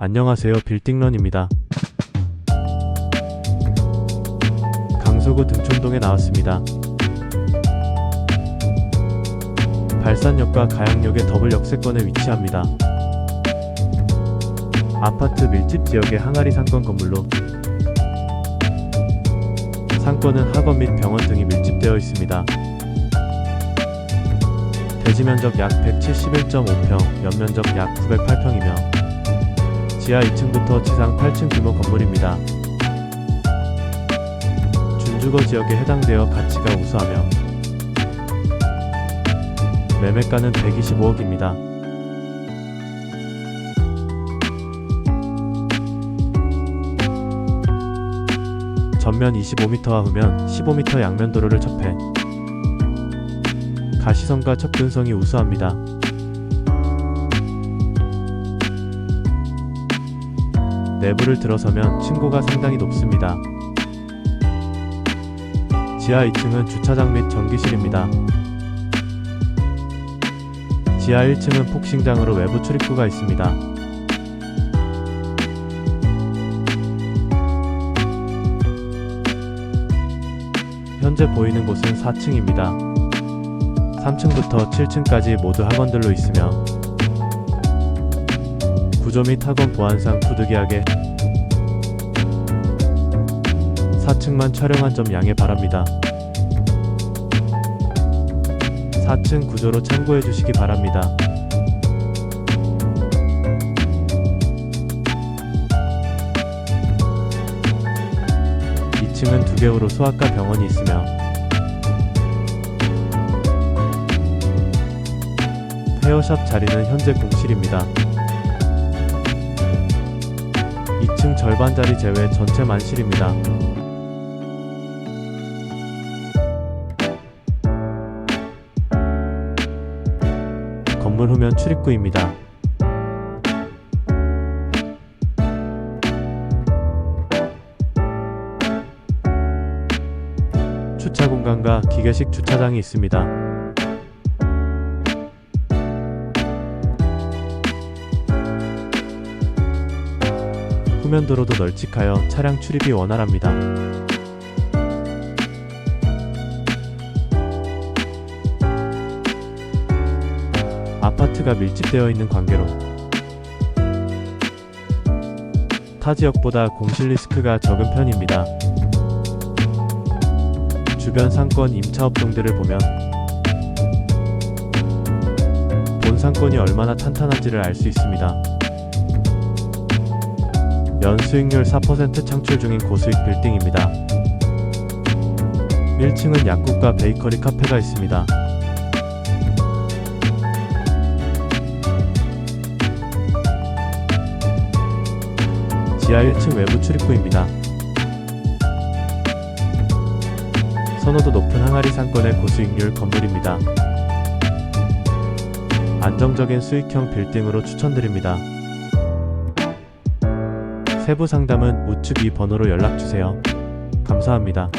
안녕하세요 빌딩런입니다. 강서구 등촌동에 나왔습니다. 발산역과 가양역의 더블 역세권에 위치합니다. 아파트 밀집 지역의 항아리 상권 건물로 상권은 학원 및 병원 등이 밀집되어 있습니다. 대지 면적 약 171.5평, 연면적 약 908평이며 지하 2층부터 지상 8층 규모 건물입니다. 준주거 지역에 해당되어 가치가 우수하며 매매가는 125억입니다. 전면 25m와 후면 15m 양면 도로를 접해 가시성과 접근성이 우수합니다. 내부를 들어서면 층고가 상당히 높습니다. 지하 2층은 주차장 및 전기실입니다. 지하 1층은 폭싱장으로 외부 출입구가 있습니다. 현재 보이는 곳은 4층입니다. 3층부터 7층까지 모두 학원들로 있으며 구조 및 학원 보안상 부득이하게 4층만 촬영한 점 양해 바랍니다. 4층 구조로 참고해 주시기 바랍니다. 이층은 두 개호로 소아과 병원이 있으며 헤어샵 자리는 현재 공실입니다. 2층 절반 자리 제외 전체 만실입니다. 건물 후면 출입구입니다. 주차 공간과 기계식 주차장이 있습니다. 후면 도로도 널찍하여 차량 출입이 원활합니다. 아파트가 밀집되어 있는 관계로 타 지역보다 공실 리스크가 적은 편입니다. 주변 상권 임차 업종들을 보면 본 상권이 얼마나 탄탄한지를 알 수 있습니다. 연수익률 4% 창출 중인 고수익 빌딩입니다. 1층은 약국과 베이커리 카페가 있습니다. 지하 1층 외부 출입구입니다. 선호도 높은 항아리 상권의 고수익률 건물입니다. 안정적인 수익형 빌딩으로 추천드립니다. 세부 상담은 우측 이 번호로 연락 주세요. 감사합니다.